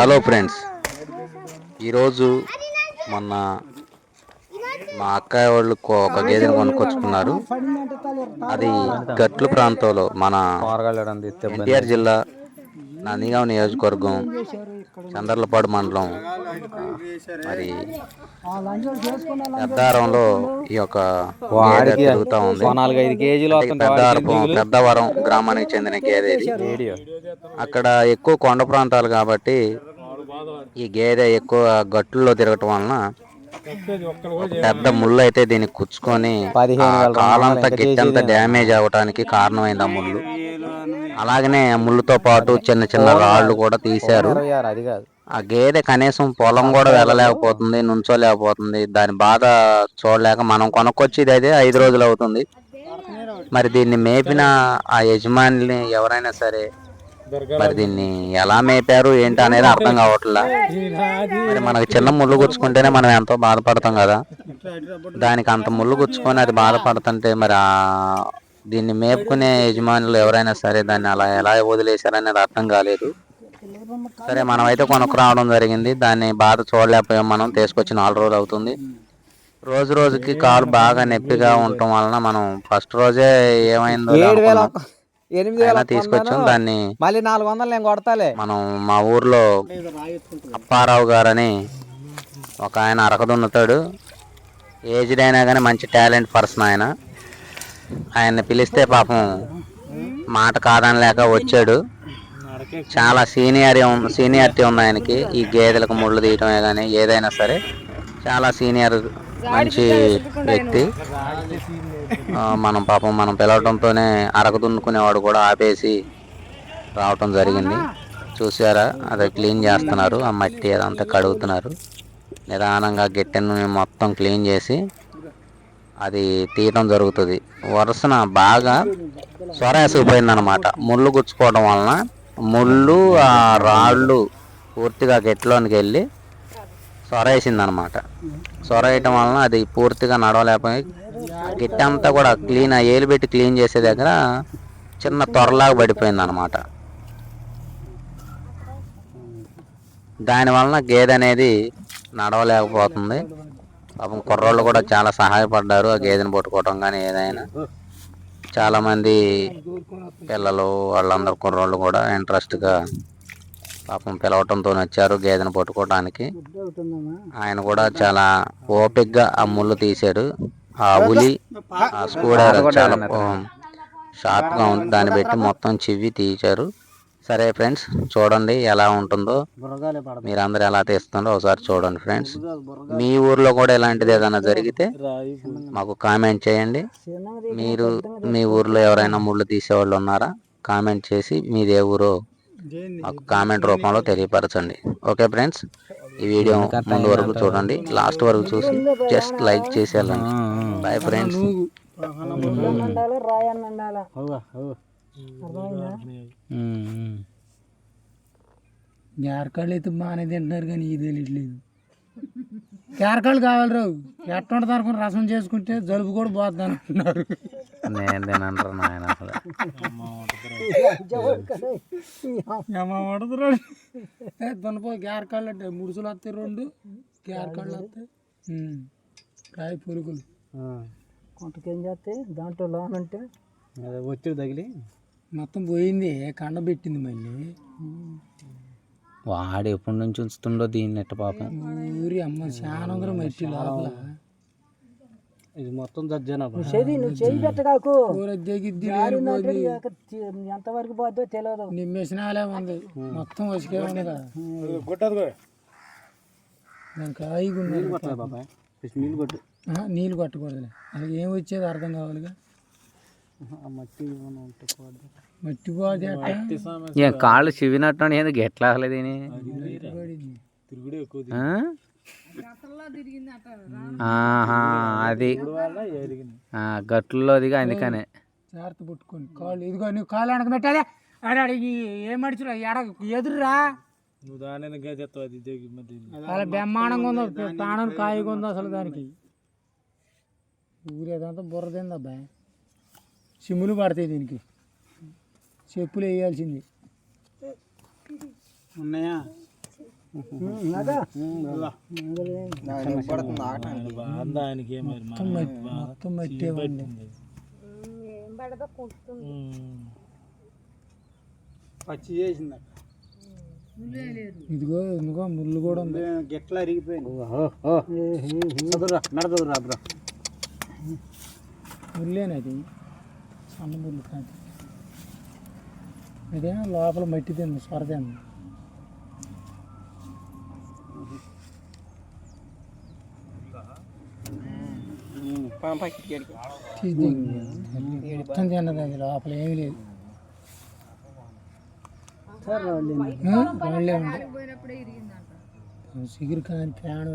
Hello friends. ఈరోజు మొన్న మా అక్కయ్య వాళ్ళు ఒక గేదెని కొనుక్కొచ్చుకున్నారు. అది గట్లు ప్రాంతంలో మన ఎన్టీఆర్ జిల్లా నందిగాం నియోజకవర్గం. చందర్లపాడు మండలం. మరి పెద్దారంలో ఈ యొక్క గేదె తిరుగుతూ ఉంది. పెద్దారపం పెద్దవరం గ్రామానికి చెందిన గేదె ఇది. అక్కడ ఎక్కువ కొండ ప్రాంతాలు కాబట్టి ఈ గేదె ఎక్కువ గట్టుల్లో తిరగటం వలన పెద్ద ముళ్ళు అయితే దీనికి కుచ్చుకొని కాలంతా గిట్టంతా డ్యామేజ్ అవటానికి కారణమైంది ఆ ముళ్ళు. అలాగనే ముళ్ళుతో పాటు చిన్న చిన్న రాళ్ళు కూడా తీశారు. ఆ గేదె కనీసం పొలం కూడా వెళ్ళలేకపోతుంది నుంచోలేకపోతుంది. దాని బాధ చూడలేక మనం కొనుక్కొచ్చి ఇది అయితే ఐదు రోజులు అవుతుంది. మరి దీన్ని మేపిన ఆ యజమానిని ఎవరైనా సరే మరి దీన్ని ఎలా మేపారు ఏంటి అనేది అర్థం కావట్లా? మరి మనకి చిన్న ముళ్ళు గుచ్చుకుంటేనే మనం ఎంతో బాధపడతాం కదా. దానికి అంత ముళ్ళు గుచ్చుకొని అది బాధపడుతుంటే మరి ఆ దీన్ని మేపుకునే యజమానులు ఎవరైనా సరే దాన్ని అలా ఎలా వదిలేశారనేది అర్థం కాలేదు. సరే మనం అయితే కొనుక్కు రావడం జరిగింది. దాన్ని బాధ చూడలేకపోయాం మనం. తీసుకొచ్చి నాలుగు రోజులు అవుతుంది. రోజు రోజుకి కాలు బాగా నొప్పిగా ఉండటం వలన మనం ఫస్ట్ రోజే ఏమైందో తీసుకొచ్చాం. దాన్ని మళ్ళీ నాలుగు వందలు నేను కొడతాలే. మనం మా ఊర్లో అప్పారావు గారని ఒక ఆయన అరకదున్నుతాడు. ఏజ్డ్ అయినా కానీ మంచి టాలెంట్ పర్సన్ ఆయన. ఆయన్ని పిలిస్తే పాపం మాట కాదని లేక వచ్చాడు. చాలా సీనియర్ సీనియారిటీ ఉంది ఆయనకి. ఈ గేదెలకు ముళ్ళు తీయటమే కానీ ఏదైనా సరే చాలా సీనియర్ మంచి వ్యక్తి. మనం పాపం మనం పిలవడంతోనే అరక దున్నుకునేవాడు కూడా ఆపేసి రావటం జరిగింది. చూసారా అది క్లీన్ చేస్తున్నారు. ఆ మట్టి అదంతా కడుగుతున్నారు. నిదానంగా గిట్టెను మొత్తం క్లీన్ చేసి అది తీయటం జరుగుతుంది. వరుసన బాగా సొర అనమాట ముళ్ళు గుచ్చుకోవడం వలన ముళ్ళు ఆ రాళ్ళు పూర్తిగా గెట్లోనికి వెళ్ళి సొరేసింది అనమాట సొరేయటం వలన అది పూర్తిగా నడవలేకపోయి ఆ అంతా కూడా క్లీన్ ఏలు పెట్టి క్లీన్ చేసే దగ్గర చిన్న త్వరలాగా పడిపోయింది అనమాట దాని వలన గేదె అనేది నడవలేకపోతుంది. పాపం కుర్రోళ్ళు కూడా చాలా సహాయపడ్డారు ఆ గేదెని పట్టుకోవటం కానీ ఏదైనా. చాలా మంది పిల్లలు వాళ్ళందరు కుర్రోళ్ళు కూడా ఇంట్రెస్ట్గా పాపం పిలవటంతో వచ్చారు గేదెని పట్టుకోవడానికి ఆయన కూడా చాలా ఓపిక్గా ఆ ముళ్ళు తీశాడు. ఆ ఉలి ఆ స్కూడర్ చాలా షార్ప్గా ఉంది. దాన్ని పెట్టి మొత్తం చివ్వి తీశారు. సరే ఫ్రెండ్స్ చూడండి ఎలా ఉంటుందో. మీరందరూ ఎలా తీస్తుందో ఒకసారి చూడండి ఫ్రెండ్స్. మీ ఊర్లో కూడా ఇలాంటిది ఏదైనా జరిగితే మాకు కామెంట్ చేయండి. మీరు మీ ఊర్లో ఎవరైనా ముళ్ళు తీసేవాళ్ళు ఉన్నారా? కామెంట్ చేసి మీది ఏ ఊరో మాకు కామెంట్ రూపంలో తెలియపరచండి. ఓకే ఫ్రెండ్స్ ఈ వీడియో ముందు వరకు చూడండి. లాస్ట్ వరకు చూసి జస్ట్ లైక్ చేసి వెళ్ళండి బాయ్ ఫ్రెండ్స్ కేరకాళ్ళు అయితే బాగానే తింటున్నారు కానీ ఇది తెలియట్లేదు. కేరకాళ్ళు కావాలి రావు. ఎట్టుండదు అనుకుని రసం చేసుకుంటే జలుబు కూడా పోద్ది అంటున్నారు. నేను తినంటారు నాయన అసలు? పడుతురా దున్నపో కేరకాళ్ళు అంటే ముడుసులు వస్తాయి రెండు కేరకాళ్ళు వస్తాయి. రాయి పురుగులు. కొంటకేం చేస్తాయి? దాంట్లో లోన్ అంటే ఒత్తిడి తగిలి? మొత్తం పోయింది కండ పెట్టింది మళ్ళీ. వాడు ఎప్పటి నుంచి ఉంచుతుండో దీన్ని ఎట్ట పాపం. ఊరి అమ్మ చాలా మట్టి లోపల. ఇది మొత్తం దిగిద్ది ఎంతవరకు పోద్దో తెలియదు నిమ్మేసినాలే ఉంది. మొత్తం వసికే ఉంది కదా. దానికి హాయిగా ఉన్నది. బాబాయ్ నీళ్ళు కొట్టు ఆహా, నీళ్ళు కొట్టకూడదులే. అది ఏం వచ్చేది అర్థం కావాలిగా? మట్టి ఏం కాళ్ళు చివినట్టు పడింది. ఆ? ఆహా అది. ఆ, గట్లలో దిగా అందుకనే. జాగ్రత్త పుట్టుకోండి. కాళ్ళు ఇదిగో నువ్వు కాళ్ళు వెనక పెట్టాలి. ఆడ అడిగి ఏం మడిచిరా ఎడ ఎదురురా. నువ్వు దాని అలా బ్రహ్మాండంగా ఉందో ప్రాణం కాయగా ఉందో అసలు దానికి. ఊరేదంతా బుర్రదింది అబ్బాయి? సిమ్ములు పడతాయి దీనికి. చెప్పులు వేయాల్సింది. ఉన్నాయా? మొత్తం మట్టి పచ్చి చేసింది ఇదిగో ఇదిగో ముళ్ళు కూడా ఉంది. గెట్లా అరిగిపోయింది బ్రో ముళ్ళేనది సన్న ముళ్ళు కాదు. ఇదే లోపల మట్టి తింది సొర తింది. తీసి మొత్తం తిన్నది అది లోపల ఏమీ లేదు. ఆ, రాళ్ళే ఉంది సిగురు కాని ప్రాణం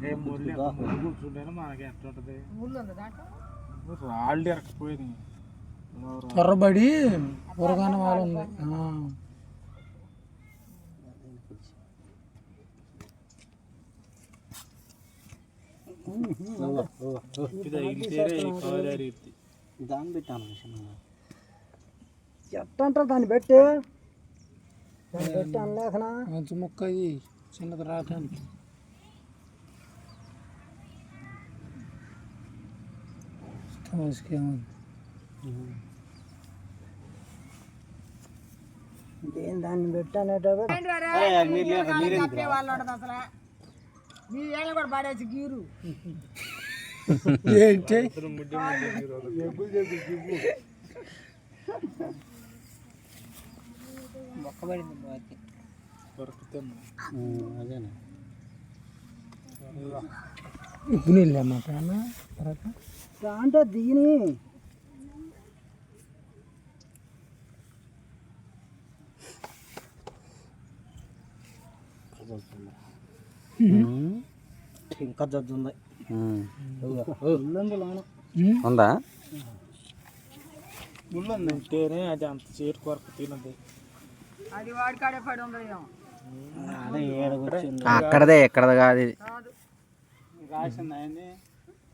కూర్చుంటేనే మనకి ఎట్లా ఉంటుంది? రాళ్ళు ఎరకపోయింది త్వరబడి బురగాన వాళ్ళు ఉంది. దాన్ని పెట్టాను ఎట్ట అంటారు దాన్ని పెట్టి? దాన్ని పెట్టి అనలేకనా? మంచి ముక్క చిన్నది రావటానికి. తోసుకేముంది ఇంకేం దాన్ని పెట్టి అనేటప్పుడు ఏంటి దొరుకుతుంది అదేనా? ఉప్పు నీళ్ళు అమ్మా అన్న తర్వాత? దాంట్లో దీని. ఇంకా జడ్జి ఉంది. ఉందా? ముళ్ళు ఉంటేనే అది అంత చేటు కొరకు తినదు. అక్కడదే ఎక్కడది కాదు ఇది.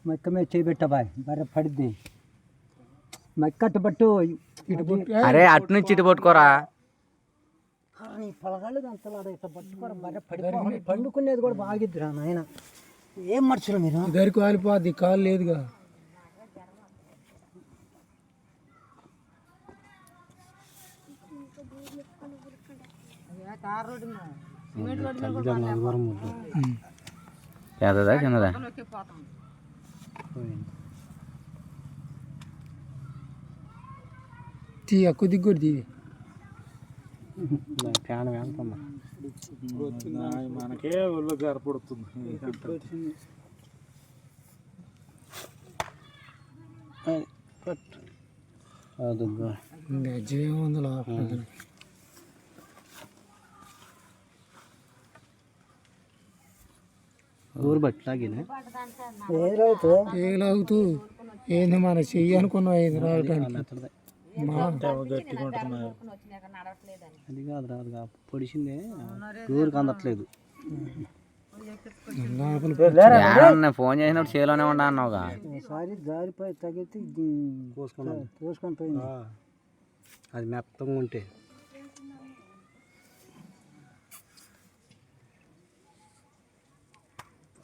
మెక్క మీద చేయబెట్టా బాయ్ బర్రె పడిద్ది. మెక్కట్టు పట్టు అరే అటు నుంచి ఇటు పట్టుకోరా. నీ పొలగాళ్ళు ఇట్లా బర్రె పడిపోయి పండుకునేది కూడా బాగిద్దిరా నాయన. ఏం మనుషులు మీరు? దరికి వాలిపోద్ది కాలు లేదుగా. పెద్దదా చిన్నదా తీ ఎక్కువ దిగుడు తీ ఫ్యాన్ నా- మనకే ఒళ్ళు గర్పడుతుంది గజ్జేముంది లోపల ఊరు బట్టి లాగిన ఏదైతే ఏలాగుతూ ఏంది మన చెయ్యి అనుకున్నావు గట్టిగా ఉంటున్నారు అది కాదు రాదు పొడిచిందే. ఊరికి అందట్లేదు. ఫోన్ చేసినప్పుడు చేలోనే ఉండా అన్నావుగా? ఒకసారి జారిపోయి తగిలితే కోసుకున్నాను చూసుకొని పోయింది. అది మెత్తంగా ఉంటే.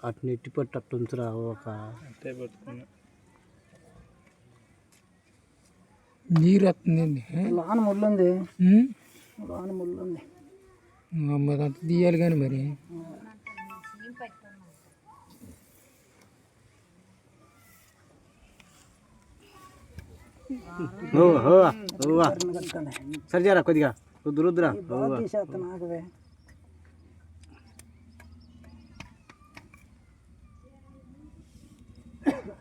అటు నెట్టి పట్టు అట్టు ఉంచురా ఒక అంతే పట్టుకున్నా. నీరు వస్తుందండి. లోన ముళ్ళు ఉంది ఉమ్? లోన ముళ్ళు ఉంది మరి అంత తీయాలి కానీ మరి. సరి చేయరా కొద్దిగా. తీసేస్తాను ఆగవే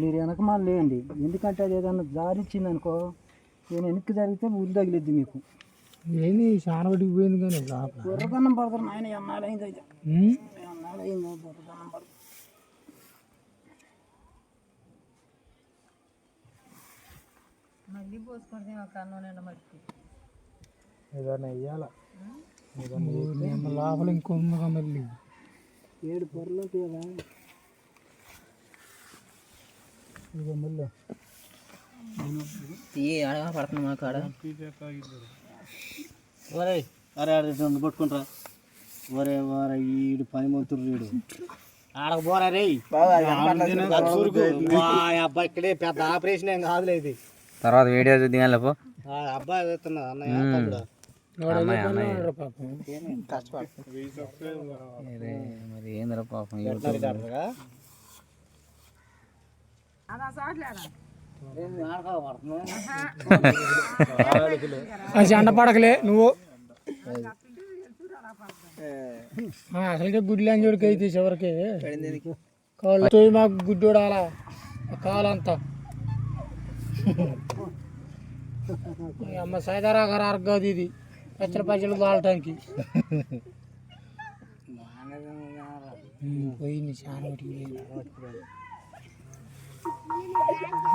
మీరు వెనక మళ్ళీ లేండి ఎందుకంటే అది ఏదన్నా జారిచ్చింది అనుకో నేను వెనక్కి జరిగితే ఊరి తగిలిద్ది మీకు. ఏంది చానబడికి పోయింది కానీ బుర్రదన్నం పడతారు నాయన ఎన్నాళ్ళు అయింది అయితే? ఎన్నాళ్ళు అయిందో బుర్రదన్నం పడతారు ఏదైనా వెయ్యాల? నేను లోపల ఇంకొందగా మళ్ళీ ఏడు పొరలు కదా. ఇదిగో మళ్ళీ. ఒరే అరే అరే రెండు పట్టుకుంటారా. ఒరే ఒరే ఈడు పని మంతుడు వీడు ఆడకు పోరా రే. అబ్బాయి ఇక్కడే పెద్ద ఆపరేషన్ ఏం కాదులే ఇది. తర్వాత వీడియో చూద్దాం లేపో ఆ అబ్బాయి వేస్తున్నా అన్నయ్య మరి ఏందిరా పాపం వెటనరీ డాక్టర్గా? ఏంది ఆడకా పడుతున్నావు? అది చెండ పడకలే నువ్వు. ఆ, అసలుకే గుడ్లు అని చూడకి అయితే చివరికి. కాళ్ళు తోయి మాకు గుడ్డోడు అలా కాలంతా. అమ్మ సైదారా గారు అర్గది ఇది. పచ్చడి పచ్చడి దాలటానికి పోయింది చాలా.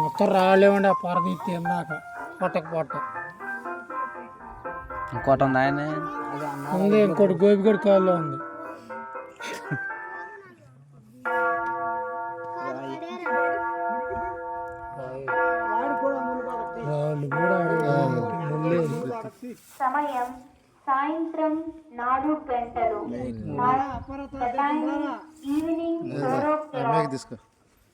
మొత్తం రాళ్ళేమండి ఆ పొర తీస్తే ఇందాక. పొట్టకు పొట్ట ఇంకోటి ఉంది ఆయన? ఉంది ఇంకోటి గోపిగడి కాల్లో ఉంది.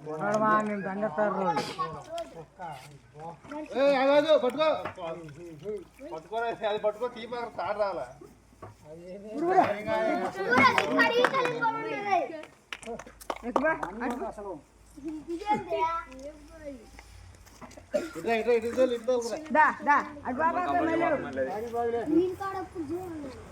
స్వరము విని తలుపు తీసిన ఎడల నేను అతని యొద్దకు వచ్చి అతనితో నేనును నాతో